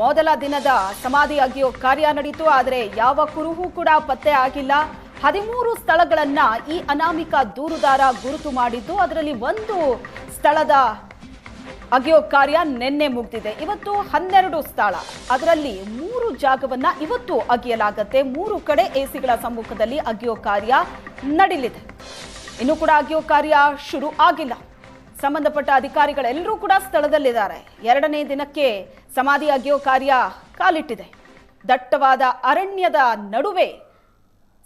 ಮೊದಲ ದಿನದ ಸಮಾಧಿ ಅಗೆಯೋ ಕಾರ್ಯ ನಡೀತು, ಆದರೆ ಯಾವ ಕುರುಹು ಕೂಡ ಪತ್ತೆ ಆಗಿಲ್ಲ. ಹದಿಮೂರು ಸ್ಥಳಗಳನ್ನ ಈ ಅನಾಮಿಕ ದೂರುದಾರ ಗುರುತು ಮಾಡಿದ್ದು, ಅದರಲ್ಲಿ ಒಂದು ಸ್ಥಳದ ಅಗೆಯೋ ಕಾರ್ಯ ನಿನ್ನೆ ಮುಗ್ದಿದೆ. ಇವತ್ತು ಹನ್ನೆರಡು ಸ್ಥಳ. ಅದರಲ್ಲಿ ಮೂರು ಜಾಗವನ್ನ ಇವತ್ತು ಅಗೆಯಲಾಗತ್ತೆ. ಮೂರು ಕಡೆ ಎಸಿಗಳ ಸಮ್ಮುಖದಲ್ಲಿ ಅಗೆಯೋ ಕಾರ್ಯ ನಡೀಲಿದೆ. ಇನ್ನು ಕೂಡ ಅಗೆಯೋ ಕಾರ್ಯ ಶುರು ಆಗಿಲ್ಲ. ಸಂಬಂಧಪಟ್ಟ ಅಧಿಕಾರಿಗಳೆಲ್ಲರೂ ಕೂಡ ಸ್ಥಳದಲ್ಲಿದ್ದಾರೆ. ಎರಡನೇ ದಿನಕ್ಕೆ ಸಮಾಧಿ ಅಗೆಯೋ ಕಾರ್ಯ ಕಾಲಿಟ್ಟಿದೆ. ದಟ್ಟವಾದ ಅರಣ್ಯದ ನಡುವೆ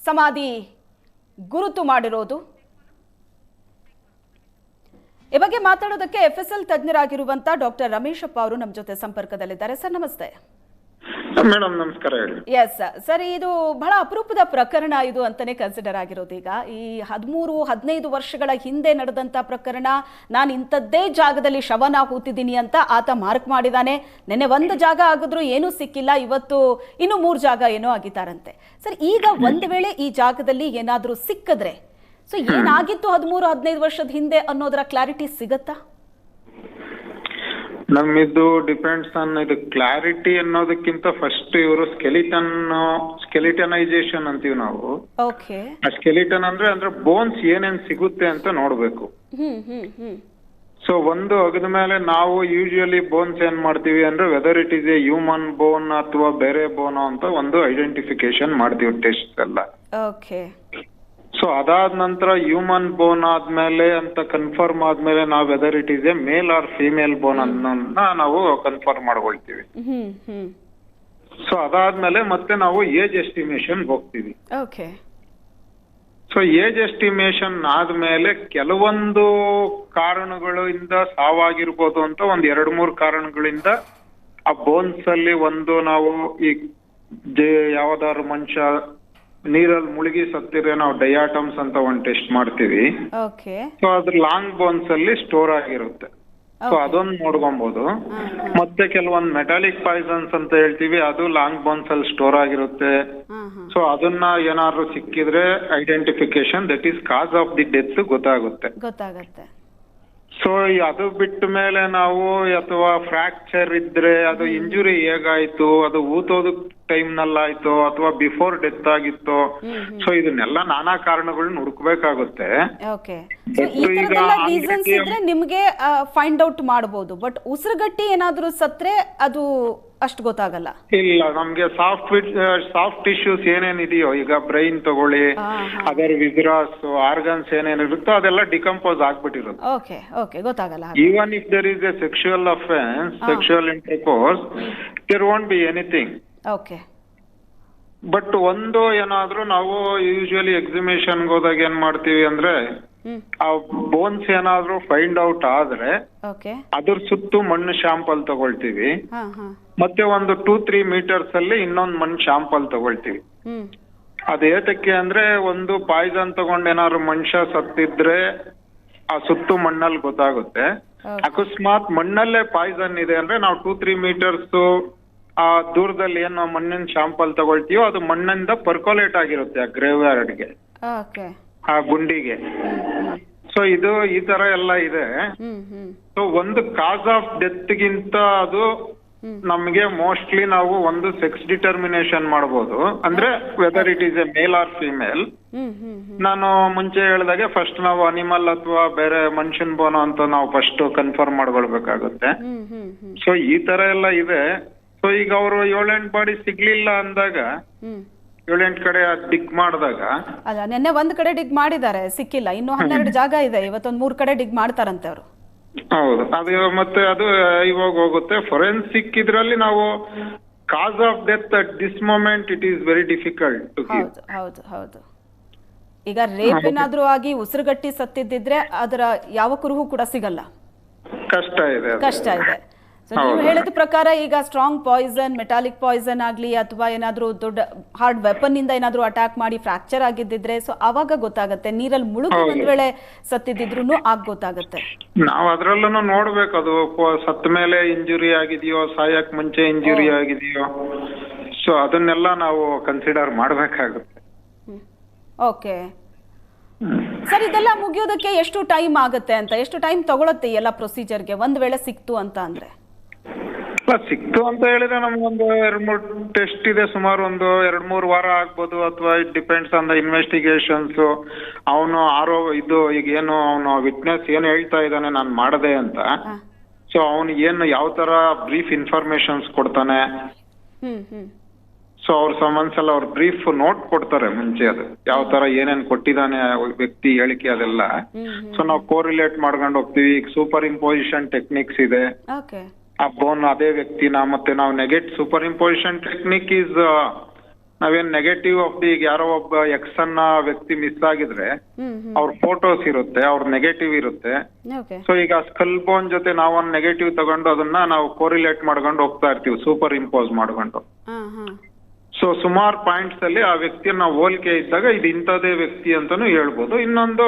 ಸಮಾಧಿ ಗುರುತು ಮಾಡಿರೋದು. ಈ ಬಗ್ಗೆ ಮಾತಾಡೋದಕ್ಕೆ ಎಫ್ ಎಸ್ ಎಲ್ ತಜ್ಞರಾಗಿರುವಂತ ಡಾಕ್ಟರ್ ರಮೇಶಪ್ಪ ಅವರು ನಮ್ಮ ಜೊತೆ ಸಂಪರ್ಕದಲ್ಲಿದ್ದಾರೆ. ಸರ್, ನಮಸ್ತೆ. ಮೇಡಮ್, ನಮಸ್ಕಾರ ಹೇಳಿ. ಎಸ್ ಸರ್, ಇದು ಬಹಳ ಅಪರೂಪದ ಪ್ರಕರಣ ಇದು ಅಂತಾನೆ ಕನ್ಸಿಡರ್ ಆಗಿರೋದು ಈಗ. ಈ ಹದಿಮೂರು, ಹದಿನೈದು ವರ್ಷಗಳ ಹಿಂದೆ ನಡೆದಂತ ಪ್ರಕರಣ, ನಾನು ಇಂಥದ್ದೇ ಜಾಗದಲ್ಲಿ ಶವನ ಹೂತಿದ್ದೀನಿ ಅಂತ ಆತ ಮಾರ್ಕ್ ಮಾಡಿದಾನೆ. ನೆನ್ನೆ ಒಂದು ಜಾಗ ಆಗಿದ್ರು ಏನೂ ಸಿಕ್ಕಿಲ್ಲ, ಇವತ್ತು ಇನ್ನು ಮೂರು ಜಾಗ ಏನೋ ಆಗಿದ್ದಾರಂತೆ. ಸರ್, ಈಗ ಒಂದು ವೇಳೆ ಈ ಜಾಗದಲ್ಲಿ ಏನಾದರೂ ಸಿಕ್ಕಿದ್ರೆ ಸೊ ಏನಾಗಿತ್ತು ಹದಿಮೂರು, ಹದಿನೈದು ವರ್ಷದ ಹಿಂದೆ ಅನ್ನೋದರ ಕ್ಲಾರಿಟಿ ಸಿಗತ್ತಾ? ನಮ್ಮಿದು ಡಿಪೆಂಡ್ಸ್ ಆನ್ ಇದು ಕ್ಲಾರಿಟಿ ಅನ್ನೋದಕ್ಕಿಂತ ಫಸ್ಟ್ ಇವರು ಸ್ಕೆಲಿಟನ್ ಸ್ಕೆಲಿಟನೈಸೇಷನ್ ಅಂತೀವಿ ನಾವು. ಓಕೆ ಆ ಸ್ಕೆಲಿಟನ್ ಅಂದ್ರೆ ಅಂದ್ರೆ ಬೋನ್ಸ್ ಏನೇನ್ ಸಿಗುತ್ತೆ ಅಂತ ನೋಡ್ಬೇಕು. ಹ್ಮ್ ಹ್ಮ್ ಹ್ಮ್. ಸೊ ಒಂದು ಅಗದ ಮೇಲೆ ನಾವು ಯೂಶುವಲಿ ಬೋನ್ಸ್ ಏನ್ ಮಾಡ್ತೀವಿ ಅಂದ್ರೆ whether it is a human bone ಅಥವಾ ಬೇರೆ ಬೋನ್ ಅಂತ ಒಂದು ಐಡೆಂಟಿಫಿಕೇಶನ್ ಮಾಡ್ತೀವಿ ಟೆಸ್ಟ್ ಎಲ್ಲ. ಓಕೆ ಸೊ ಅದಾದ ನಂತರ ಹ್ಯೂಮನ್ ಬೋನ್ ಆದ್ಮೇಲೆ ಅಂತ ಕನ್ಫರ್ಮ್ ಆದ್ಮೇಲೆ ನಾವು whether it is a male or female bone ಅನ್ನೋದನ್ನ ನಾವು ಕನ್ಫರ್ಮ್ ಮಾಡ್ಕೊಳ್ತೀವಿ. ಸೊ ಅದಾದ್ಮೇಲೆ ಮತ್ತೆ ನಾವು ಏಜ್ ಎಸ್ಟಿಮೇಶನ್ ಹೋಗ್ತೀವಿ. ಓಕೆ ಸೊ ಏಜ್ ಎಸ್ಟಿಮೇಶನ್ ಆದ್ಮೇಲೆ ಕೆಲವೊಂದು ಕಾರಣಗಳಿಂದ ಸಾವಾಗಿರ್ಬೋದು ಅಂತ ಒಂದ್ ಎರಡು ಮೂರು ಕಾರಣಗಳಿಂದ ಆ ಬೋನ್ಸ್ ಅಲ್ಲಿ ಒಂದು ನಾವು ಈ ಯಾವ್ದಾದ್ರು ಮನುಷ್ಯ ನೀರಲ್ಲಿ ಮುಳುಗಿ ಸತ್ತಿದ್ರೆ ನಾವು ಡಯಾಟಮ್ಸ್ ಅಂತ ಒಂದ್ ಟೆಸ್ಟ್ ಮಾಡ್ತೀವಿ. ಓಕೆ. ಸೊ ಅದ್ರ ಲಾಂಗ್ ಬೋನ್ಸ್ ಅಲ್ಲಿ ಸ್ಟೋರ್ ಆಗಿರುತ್ತೆ. ಸೊ ಅದೊಂದು ನೋಡ್ಕೊಬಹುದು ಮತ್ತೆ ಕೆಲವೊಂದ್ ಮೆಟಾಲಿಕ್ ಪಾಯ್ಸನ್ಸ್ ಅಂತ ಹೇಳ್ತೀವಿ ಅದು ಲಾಂಗ್ ಬೋನ್ಸ್ ಅಲ್ಲಿ ಸ್ಟೋರ್ ಆಗಿರುತ್ತೆ. ಸೊ ಅದನ್ನ ಏನಾದ್ರು ಸಿಕ್ಕಿದ್ರೆ identification that is cause of the death ಗೊತ್ತಾಗುತ್ತೆ. ಗೊತ್ತಾಗತ್ತೆ. ಸೊ ಅದು ಬಿಟ್ಟ ಮೇಲೆ ನಾವು ಅಥವಾ ಫ್ರಾಕ್ಚರ್ ಇದ್ರೆ ಅದು ಇಂಜುರಿ ಹೇಗಾಯ್ತು? ಅದು ಊತೋದ ಟೈಮ್ ನಲ್ಲಾಯ್ತು? ಅಥವಾ ಬಿಫೋರ್ ಡೆತ್ ಆಗಿತ್ತು? ಸೊ ಇದನ್ನೆಲ್ಲ ನಾನಾ ಕಾರಣಗಳನ್ನ ಹುಡುಕ್ಬೇಕಾಗುತ್ತೆ. ನಿಮ್ಗೆ ಫೈಂಡ್ ಔಟ್ ಮಾಡಬಹುದು ಬಟ್ ಉಸಿರುಗಟ್ಟಿ ಏನಾದ್ರೂ ಸತ್ರೆ ಅದು ಅಷ್ಟು ಗೊತ್ತಾಗಲ್ಲ. ಇಲ್ಲ ನಮ್ಗೆ ಸಾಫ್ಟ್ ಸಾಫ್ಟ್ ಟಿಶ್ಯೂಸ್ ಏನೇನಿದೆಯೋ ಈಗ ಬ್ರೈನ್ ತಗೊಳ್ಳಿ ಅದರ ಹಾ. ಅದರ್ ಏನೇನು ಆರ್ಗನ್ಸ್ ಏನೇನಿರುತ್ತೋ ಅದೆಲ್ಲ ಡಿಕಂಪೋಸ್ ಆಗ್ಬಿಟ್ಟಿರುತ್ತೆ ಓಕೆ ಓಕೆ ಗೊತ್ತಾಗಲ್ಲ even if there is a sexual offence sexual intercourse there won't be anything okay but ಒಂದು ಏನಾದ್ರೂ ನಾವು ಯೂಶುವಲಿ ಎಕ್ಸಿಮಿಷನ್ ಹೋದಾಗ ಏನ್ ಮಾಡ್ತೀವಿ ಅಂದ್ರೆ ಆ ಬೋನ್ಸ್ ಏನಾದ್ರೂ ಫೈಂಡ್ ಔಟ್ ಆದ್ರೆ ಅದ್ರ ಸುತ್ತು ಮಣ್ಣು ಶಾಂಪಲ್ ತಗೊಳ್ತೀವಿ. ಮತ್ತೆ ಒಂದು ಟೂ ತ್ರೀ ಮೀಟರ್ಸ್ ಅಲ್ಲಿ ಇನ್ನೊಂದು ಮಣ್ಣು ಶಾಂಪಲ್ ತಗೊಳ್ತೀವಿ. ಅದ್ ಏತಕ್ಕೆ ಅಂದ್ರೆ ಒಂದು ಪಾಯ್ಸನ್ ತಗೊಂಡ್ ಏನಾದ್ರು ಮನುಷ್ಯ ಸತ್ತಿದ್ರೆ ಆ ಸುತ್ತು ಮಣ್ಣಲ್ಲಿ ಗೊತ್ತಾಗುತ್ತೆ. ಅಕಸ್ಮಾತ್ ಮಣ್ಣಲ್ಲೇ ಪಾಯ್ಸನ್ ಇದೆ ಅಂದ್ರೆ ನಾವು ಟೂ ತ್ರೀ ಮೀಟರ್ಸ್ ಆ ದೂರದಲ್ಲಿ ಏನು ಮಣ್ಣಿನ ಶಾಂಪಲ್ ತಗೊಳ್ತೀವೋ ಅದು ಮಣ್ಣಿಂದ ಪರ್ಕೊಲೇಟ್ ಆಗಿರುತ್ತೆ ಆ ಗ್ರೇವ್ ಯಾರ್ಡ್ಗೆ ಆ ಗುಂಡಿಗೆ. ಸೊ ಇದು ಈ ತರ ಎಲ್ಲ ಇದೆ. ಸೊ ಒಂದು ಕಾಸ್ ಆಫ್ ಡೆತ್ ಗಿಂತ ಅದು. ನಮ್ಗೆ ಮೋಸ್ಟ್ಲಿ ನಾವು ಒಂದು ಸೆಕ್ಸ್ ಡಿಟರ್ಮಿನೇಷನ್ ಮಾಡಬಹುದು ಅಂದ್ರೆ whether it is a male or female ನಾನು ಮುಂಚೆ ಹೇಳಿದಾಗೆ ಫಸ್ಟ್ ನಾವು ಅನಿಮಲ್ ಅಥವಾ ಬೇರೆ ಮನುಷ್ಯನ್ ಬೋನೋ ಅಂತ ನಾವು ಫಸ್ಟ್ ಕನ್ಫರ್ಮ್ ಮಾಡ್ಕೊಳ್ಬೇಕಾಗುತ್ತೆ. ಸೊ ಈ ತರ ಎಲ್ಲ ಇದೆ. ಸೊ ಈಗ ಅವರು ಏಳೆಂಟು ಬಾಡಿ ಸಿಗ್ಲಿಲ್ಲ ಅಂದಾಗ ಏಳೆಂಟು ಕಡೆ ಡಿಗ್ ಮಾಡಿದಾಗ ಅಲ್ಲ ನಿನ್ನೆ ಒಂದ್ ಕಡೆ ಡಿಗ್ ಮಾಡಿದ್ದಾರೆ ಸಿಕ್ಕಿಲ್ಲ. ಇನ್ನು ಹನ್ನೆರಡು ಜಾಗ ಇದೆ ಇವತ್ತೊಂದ್ ಮೂರ್ ಕಡೆ ಡಿಗ್ ಮಾಡ್ತಾರಂತೆ ಅವರು. ಹೌದು. ಅದು ಮತ್ತೆ ಅದು ಇವಾಗ ಹೋಗುತ್ತೆ. ಫೊರೆನ್ಸಿಕ್ ಇದ್ರಲ್ಲಿ ನಾವು cause of death at this moment it is very difficult ಹೌದು ಹೌದು ಹೌದು. ಈಗ ರೇಪ್ ಏನಾದ್ರೂ ಆಗಿ ಉಸಿರುಗಟ್ಟಿ ಸತ್ತಿದ್ದಿದ್ರೆ ಅದರ ಯಾವ ಕುರುಹು ಕೂಡ ಸಿಗಲ್ಲ. ಕಷ್ಟ ಇದೆ ಕಷ್ಟ ಇದೆ. ಸೊ ನೀವು ಹೇಳಿದ ಪ್ರಕಾರ ಈಗ ಸ್ಟ್ರಾಂಗ್ ಪಾಯ್ಸನ್ ಮೆಟಾಲಿಕ್ ಪಾಯ್ಸನ್ ಆಗ್ಲಿ ಅಥವಾ ಏನಾದರೂ ದೊಡ್ಡ ಹಾರ್ಡ್ ವೆಪನ್ ಇಂದ ಏನಾದರೂ ಅಟ್ಯಾಕ್ ಮಾಡಿ ಫ್ರಾಕ್ಚರ್ ಆಗಿದ್ದಿದ್ರೆ ಸೊ ಅವಾಗ ಗೊತ್ತಾಗುತ್ತೆ. ನೀರಲ್ಲಿ ಮುಳುಗಿ. ಒಂದ್ ವೇಳೆ ಸತ್ತಿದ್ರು ಆಗ ಗೊತ್ತಾಗುತ್ತೆ. ನಾವು ಅದ್ರಲ್ಲೂ ನೋಡ್ಬೇಕು ಅದು. ಸತ್ತ ಮೇಲೆ ಇಂಜುರಿ ಆಗಿದೆಯೋ ಸಾಯಕ್ ಮುಂಚೆ ಇಂಜುರಿ ಆಗಿದೆಯೋ ಸೊ ಅದನ್ನೆಲ್ಲ ನಾವು ಕನ್ಸಿಡರ್ ಮಾಡ್ಬೇಕಾಗುತ್ತೆ. ಓಕೆ ಸರ್ ಇದೆಲ್ಲ ಮುಗಿಯೋದಕ್ಕೆ ಎಷ್ಟು ಟೈಮ್ ಆಗುತ್ತೆ ಅಂತ? ಎಷ್ಟು ಟೈಮ್ ತಗೊಳತ್ತೆ ಎಲ್ಲ ಪ್ರೊಸೀಜರ್ಗೆ ಒಂದ್ ವೇಳೆ ಸಿಕ್ತು ಅಂತ ಅಂದ್ರೆ? ಸಿಕ್ತು ಅಂತ ಹೇಳಿದ್ರೆ ನಮ್ಗೊಂದು ಎರಡ್ ಮೂರ್ ಟೆಸ್ಟ್ ಇದೆ ಸುಮಾರು ಒಂದು ಎರಡ್ ಮೂರ್ ವಾರ ಆಗ್ಬೋದು ಅಥವಾ it depends on the investigations ಅವನು ಆರೋ ಇದು ಈಗ ಏನು ಅವನು ವಿಟ್ನೆಸ್ ಏನು ಹೇಳ್ತಾ ಇದ್ದಾನೆ ನಾನು ಮಾಡದೆ ಅಂತ. ಸೊ ಅವನು ಏನು ಯಾವ ತರ ಬ್ರೀಫ್ ಇನ್ಫಾರ್ಮೇಶನ್ಸ್ ಕೊಡ್ತಾನೆ? ಸೊ ಅವ್ರ ಸಮನ್ಸ್ ಎಲ್ಲ ಅವ್ರ ಬ್ರೀಫ್ ನೋಟ್ ಕೊಡ್ತಾರೆ ಮುಂಚೆ ಅದು. ಯಾವ ತರ ಏನೇನ್ ಕೊಟ್ಟಿದ್ದಾನೆ ವ್ಯಕ್ತಿ ಹೇಳಿಕೆ ಅದೆಲ್ಲ. ಸೊ ನಾವು ಕೋರಿಲೇಟ್ ಮಾಡ್ಕೊಂಡು ಹೋಗ್ತೀವಿ. ಈಗ ಸೂಪರ್ ಇಂಪೋಸಿಷನ್ ಟೆಕ್ನಿಕ್ಸ್ ಇದೆ ಆ ಬೋನ್ ಅದೇ ವ್ಯಕ್ತಿನ ಮತ್ತೆ ನಾವು negative super imposition technique is ನಾವೇನ್ ನೆಗೆಟಿವ್ ಆಫ್ ದಿ ಈಗ ಯಾರೋ ಒಬ್ಬ ಎಕ್ಸ್ ಅನ್ನ ವ್ಯಕ್ತಿ ಮಿಸ್ ಆಗಿದ್ರೆ ಅವ್ರ ಫೋಟೋಸ್ ಇರುತ್ತೆ ಅವ್ರ ನೆಗೆಟಿವ್ ಇರುತ್ತೆ. ಸೊ ಈಗ ಸ್ಕಲ್ ಬೋನ್ ಜೊತೆ ನಾವು ಒಂದು ನೆಗೆಟಿವ್ ತಗೊಂಡು ಅದನ್ನ ನಾವು ಕೋರಿಲೇಟ್ ಮಾಡ್ಕೊಂಡು ಹೋಗ್ತಾ ಇರ್ತೀವಿ ಸೂಪರ್ ಇಂಪೋಸ್ ಮಾಡ್ಕೊಂಡು ಸೊ ಸುಮಾರು ಪಾಯಿಂಟ್ಸ್ ಅಲ್ಲಿ ಆ ವ್ಯಕ್ತಿಯನ್ನ ಹೋಲಿಕೆ ಇದ್ದಾಗ ಇದು ಇಂಥದೇ ವ್ಯಕ್ತಿ ಅಂತಾನು ಹೇಳ್ಬೋದು. ಇನ್ನೊಂದು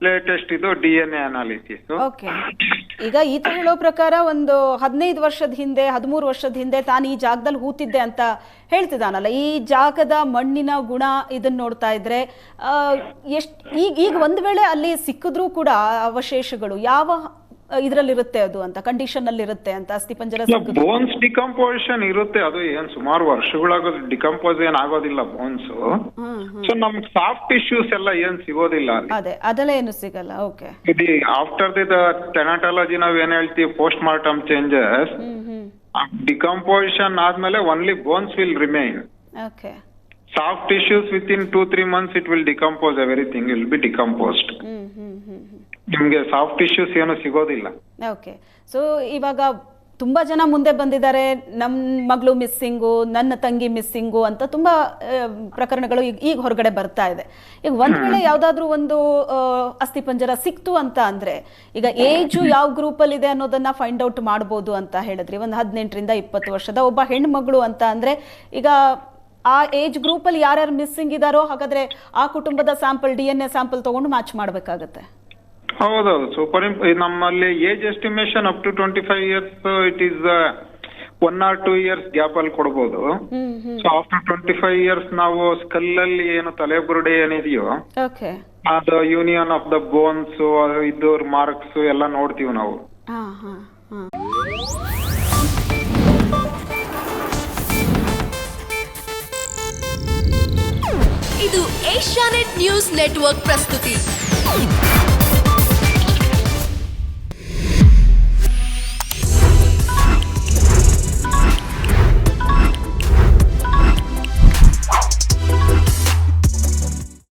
ಲೇಟೆಸ್ಟ್ ಇದು ಡಿ ಎನ್ ಎ ಅನಾಲಿಸಿಸ್ ಈಗ ಈತ ಹೇಳೋ ಪ್ರಕಾರ ಒಂದು ಹದಿನೈದು ವರ್ಷದ ಹಿಂದೆ, ಹದಿಮೂರು ವರ್ಷದ ಹಿಂದೆ ತಾನು ಈ ಜಾಗದಲ್ಲಿ ಹೂತಿದ್ದೆ ಅಂತ ಹೇಳ್ತಿದ್ದಾನಲ್ಲ. ಈ ಜಾಗದ ಮಣ್ಣಿನ ಗುಣ ಇದನ್ನ ನೋಡ್ತಾ ಇದ್ರೆ ಎಷ್ಟು, ಈಗ ಈಗ ಒಂದು ವೇಳೆ ಅಲ್ಲಿ ಸಿಕ್ಕಿದ್ರೂ ಕೂಡ ಅವಶೇಷಗಳು ಯಾವ ಇದರಲ್ಲಿರುತ್ತೆ ಅದು ಅಂತ ಕಂಡೀಷನ್ ಅಲ್ಲಿ ಇರುತ್ತೆ ಅಂತ ಅಸ್ಥಿಪಂಜರ ಬೋನ್ಸ್ ಡಿಕಂಪೋಸಿಷನ್ ಇರುತ್ತೆ ಅದು ಏನ್ ಸುಮಾರು ವರ್ಷಗಳಾಗೋದು ಡಿಕಂಪೋಸ್ ಏನ್ ಆಗೋದಿಲ್ಲ ಬೋನ್ಸ್ ಸೊ ನಮ್ಗೆ ಸಾಫ್ಟ್ ಟಿಶ್ಯೂಸ್ ಎಲ್ಲ ಏನ್ ಸಿಗೋದಿಲ್ಲ ಅದೇ ಅದೆಲ್ಲ ಏನು ಸಿಗಲ್ಲ ಓಕೆ. ಇದು ಆಫ್ಟರ್ ದಿ ಟೆನಾಟಾಲಜಿ ನಾವ್ ಏನ್ ಹೇಳ್ತೀವಿ ಪೋಸ್ಟ್ ಮಾರ್ಟಮ್ ಚೇಂಜಸ್ ಡಿಕಂಪೋಸಿಷನ್ ಆದ್ಮೇಲೆ only bones will remain okay. Soft tissues with in two three months it will decompose everything will be decomposed ನಿಮ್ಗೆ ಸಾಫ್ಟ್ ಟಿಶ್ಯೂಸ್ ಏನು ಸಿಗೋದಿಲ್ಲ. ಓಕೆ ಸೊ ಇವಾಗ ತುಂಬಾ ಜನ ಮುಂದೆ ಬಂದಿದ್ದಾರೆ. ನಮ್ಮ ಮಗಳು ಮಿಸ್ಸಿಂಗು ನನ್ನ ತಂಗಿ ಮಿಸ್ಸಿಂಗು ಅಂತ ತುಂಬಾ ಪ್ರಕರಣಗಳು ಈಗ ಈಗ ಹೊರಗಡೆ ಬರ್ತಾ ಇದೆ. ಈಗ ಒಂದ್ ವೇಳೆ ಯಾವ್ದಾದ್ರು ಒಂದು ಅಸ್ಥಿ ಪಂಜರ ಸಿಕ್ತು ಅಂತ ಅಂದ್ರೆ ಈಗ ಏಜು ಯಾವ ಗ್ರೂಪಲ್ಲಿ ಇದೆ ಅನ್ನೋದನ್ನ ಫೈಂಡ್ ಔಟ್ ಮಾಡ್ಬೋದು ಅಂತ ಹೇಳಿದ್ರಿ. ಒಂದು ಹದಿನೆಂಟರಿಂದ ಇಪ್ಪತ್ತು ವರ್ಷದ ಒಬ್ಬ ಹೆಣ್ಮಗಳು ಅಂತ ಅಂದ್ರೆ ಈಗ ಆ ಏಜ್ ಗ್ರೂಪಲ್ಲಿ ಯಾರ್ಯಾರು ಮಿಸ್ಸಿಂಗ್ ಇದಾರೋ ಹಾಗಾದ್ರೆ ಆ ಕುಟುಂಬದ sample D N A sample ತಗೊಂಡು ಮ್ಯಾಚ್ ಮಾಡಬೇಕಾಗತ್ತೆ. ಹೌದೌದು. ಸೂಪರ್ ನಮ್ಮಲ್ಲಿ age estimation up to twenty five years it is one or two years gap ಅಲ್ಲಿ ಕೊಡ್ಬೋದು. So after twenty five years ನಾವು ಸ್ಕಲ್ ಅಲ್ಲಿ ಏನು ತಲೆಬುರುಡೆ ಏನಿದೆಯೋ ಓಕೆ. ಅದು ಯೂನಿಯನ್ ಆಫ್ ದ ಬೋನ್ಸ್ ಇದು ಮಾರ್ಕ್ಸ್ ಎಲ್ಲ ನೋಡ್ತೀವಿ ನಾವು. ಹಾ ಹಾ ಹಾ. ಇದು ಏಷ್ಯಾನೆಟ್ ನ್ಯೂಸ್ ನೆಟ್ವರ್ಕ್ ಪ್ರಸ್ತುತಿ.